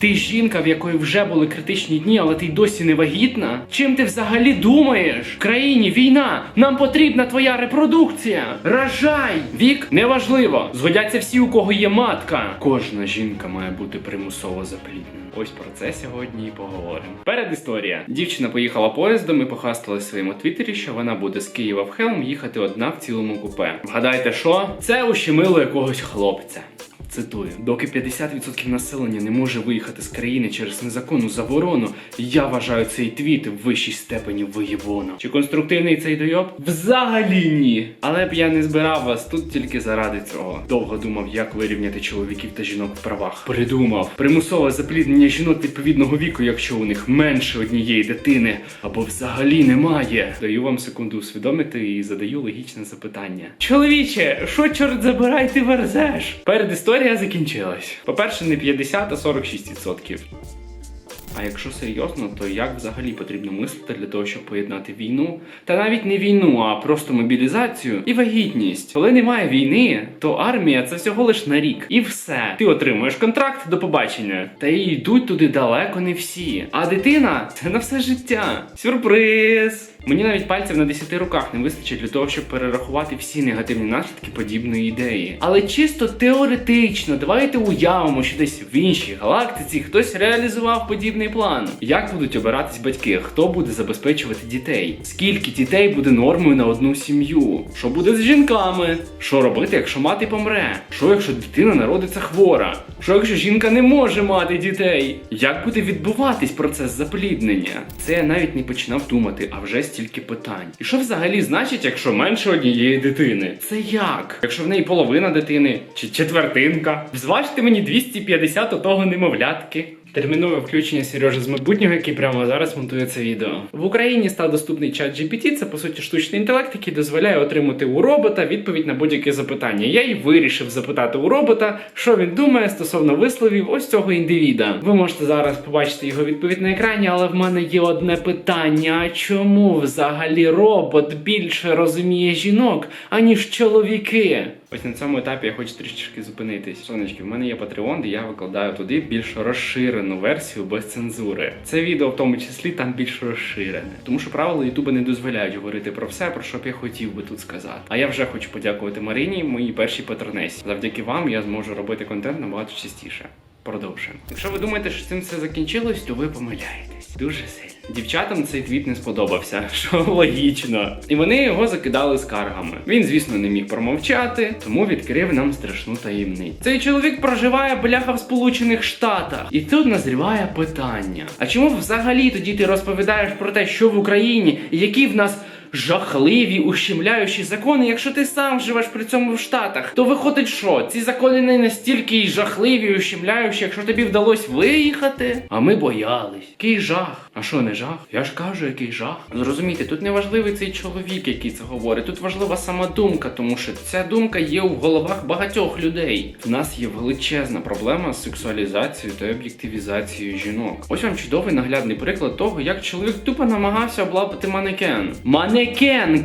Ти жінка, в якої вже були критичні дні, але ти й досі не вагітна? Чим ти взагалі думаєш? В країні війна! Нам потрібна твоя репродукція! Рожай! Вік неважливо. Згодяться всі, у кого є матка. Кожна жінка має бути примусово запліднена. Ось про це сьогодні і поговоримо. Перед історія. Дівчина поїхала поїздом і похвасталась в своєму твіттері, що вона буде з Києва в Хелм їхати одна в цілому купе. Вгадайте, що? Це ущемило якогось хлопця. Цитую: доки 50% населення не може виїхати з країни через незаконну заборону, я вважаю цей твіт в вищій степені виєбоно. Чи конструктивний цей дойоб? Взагалі ні. Але б я не збирав вас тут тільки заради цього. Довго думав, як вирівняти чоловіків та жінок в правах. Придумав примусове запліднення жінок відповідного віку, якщо у них менше однієї дитини або взагалі немає. Даю вам секунду усвідомити і задаю логічне запитання. Чоловіче, що чорт забирай, ти верзеш? Перед історія закінчилась. По-перше, не 50, а 46%. А якщо серйозно, то як взагалі потрібно мислити для того, щоб поєднати війну? Та навіть не війну, а просто мобілізацію і вагітність. Коли немає війни, то армія це всього лиш на рік. І все. Ти отримуєш контракт до побачення. Та й йдуть туди далеко не всі. А дитина це на все життя. Сюрприз! Мені навіть пальців на 10 руках не вистачить для того, щоб перерахувати всі негативні наслідки подібної ідеї. Але чисто теоретично, давайте уявимо, що десь в іншій галактиці хтось реалізував подібний план. Як будуть обиратись батьки? Хто буде забезпечувати дітей? Скільки дітей буде нормою на одну сім'ю? Що буде з жінками? Що робити, якщо мати помре? Що якщо дитина народиться хвора? Що якщо жінка не може мати дітей? Як буде відбуватись процес запліднення? Це я навіть не починав думати, а вже стільки питань. І що взагалі значить, якщо менше однієї дитини? Це як? Якщо в неї половина дитини чи четвертинка? Зважте мені 250 отого немовлятки. Термінове включення Сережи з майбутнього, який прямо зараз монтує це відео. В Україні став доступний чат GPT, це по суті штучний інтелект, який дозволяє отримати у робота відповідь на будь-яке запитання. Я й вирішив запитати у робота, що він думає стосовно висловів ось цього індивіда. Ви можете зараз побачити його відповідь на екрані, але в мене є одне питання: чому взагалі робот більше розуміє жінок, аніж чоловіки? Ось на цьому етапі я хочу трішечки зупинитись. Сонечки, в мене є Patreon, де я викладаю туди більш розширену версію без цензури. Це відео в тому числі там більш розширене. Тому що правила Ютуба не дозволяють говорити про все, про що б я хотів би тут сказати. А я вже хочу подякувати Марині, моїй першій патронесі. Завдяки вам я зможу робити контент набагато частіше. Продовжуємо. Якщо ви думаєте, що цим все закінчилось, то ви помиляєтесь. Дуже сильно. Дівчатам цей твіт не сподобався, що логічно. І вони його закидали скаргами. Він, звісно, не міг промовчати, тому відкрив нам страшну таємницю. Цей чоловік проживає бляха в Сполучених Штатах. І тут назріває питання: а чому взагалі тоді ти розповідаєш про те, що в Україні, і які в нас жахливі, ущемляючі закони, якщо ти сам живеш при цьому в Штатах, то виходить, що ці закони не настільки й жахливі, і ущемляючі, якщо тобі вдалося виїхати. А ми боялись. Який жах. А що не жах? Я ж кажу, який жах. Зрозумійте, тут не важливий цей чоловік, який це говорить. Тут важлива сама думка, тому що ця думка є у головах багатьох людей. В нас є величезна проблема з сексуалізацією та об'єктивізацією жінок. Ось вам чудовий наглядний приклад того, як чоловік тупо намагався облапати манекен. Манекен,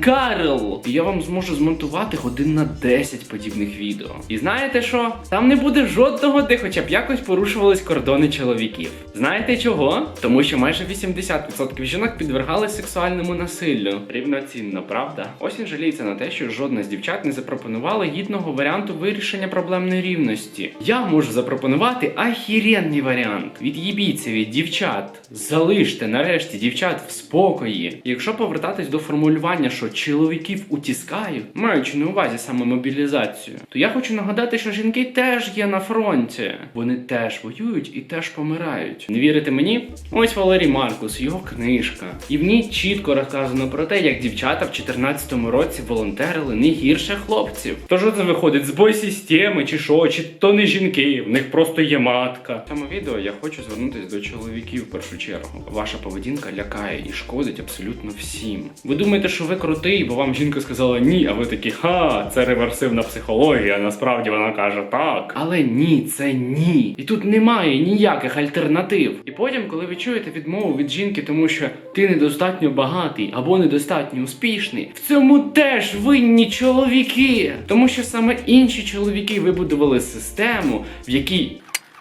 Карл! І я вам зможу змонтувати годин на 10 подібних відео. І знаєте що? Там не буде жодного, де хоча б якось порушувались кордони чоловіків. Знаєте чого? Тому що майже 80% жінок підвергались сексуальному насиллю. Рівноцінно, правда? Ось він жаліється на те, що жодна з дівчат не запропонувала гідного варіанту вирішення проблем нерівності. Я можу запропонувати ахіренний варіант. Від'їбіться від дівчат. Залиште нарешті дівчат в спокої. Якщо повертатись до формулювання, що чоловіків утіскають, маючи на увазі саме мобілізацію, то я хочу нагадати, що жінки теж є на фронті. Вони теж воюють і теж помирають. Не вірите мені? Ось Валерій Маркус, його книжка. І в ній чітко розказано про те, як дівчата в 14-му році волонтерили не гірше хлопців. То що це виходить збой системи, чи що, чи то не жінки, в них просто є матка. В цьому відео я хочу звернутися до чоловіків в першу чергу. Ваша поведінка лякає і шкодить абсолютно всім. Ви думаєте, що ви крутий, бо вам жінка сказала ні, а ви такі ха, це реверсивна психологія. Насправді вона каже так. Але ні, це ні. І тут немає ніяких альтернатив. І потім, коли ви чуєте відмову від жінки, тому що ти недостатньо багатий або недостатньо успішний, в цьому теж винні чоловіки. Тому що саме інші чоловіки вибудували систему, в якій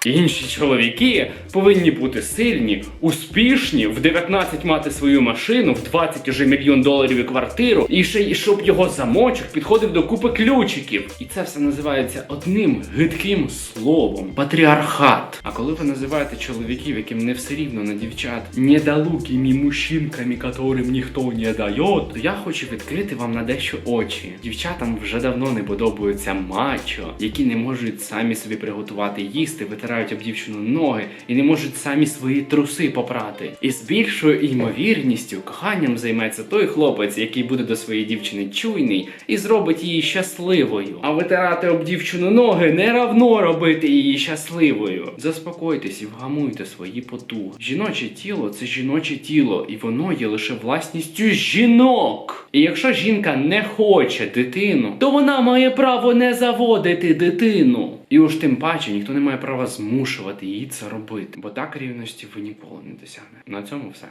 Інші чоловіки повинні бути сильні, успішні, в 19 мати свою машину, в 20 уже мільйон доларів і квартиру, і ще й щоб його замочок підходив до купи ключиків. І це все називається одним гидким словом патріархат. А коли ви називаєте чоловіків, яким не все рівно на дівчат, недолугими мужчинками, которым ніхто не дає, то я хочу відкрити вам на дещо очі. Дівчатам вже давно не подобаються мачо, які не можуть самі собі приготувати їсти, витирають об дівчину ноги і не можуть самі свої труси попрати. І з більшою ймовірністю коханням займеться той хлопець, який буде до своєї дівчини чуйний і зробить її щасливою. А витирати об дівчину ноги не равно робити її щасливою. Заспокойтесь і вгамуйте свої потуги. Жіноче тіло це жіноче тіло, і воно є лише власністю жінок. І якщо жінка не хоче дитину, то вона має право не заводити дитину. І уж тим паче ніхто не має права змушувати її це робити, бо так рівності ви ніколи не досягнете. На цьому все.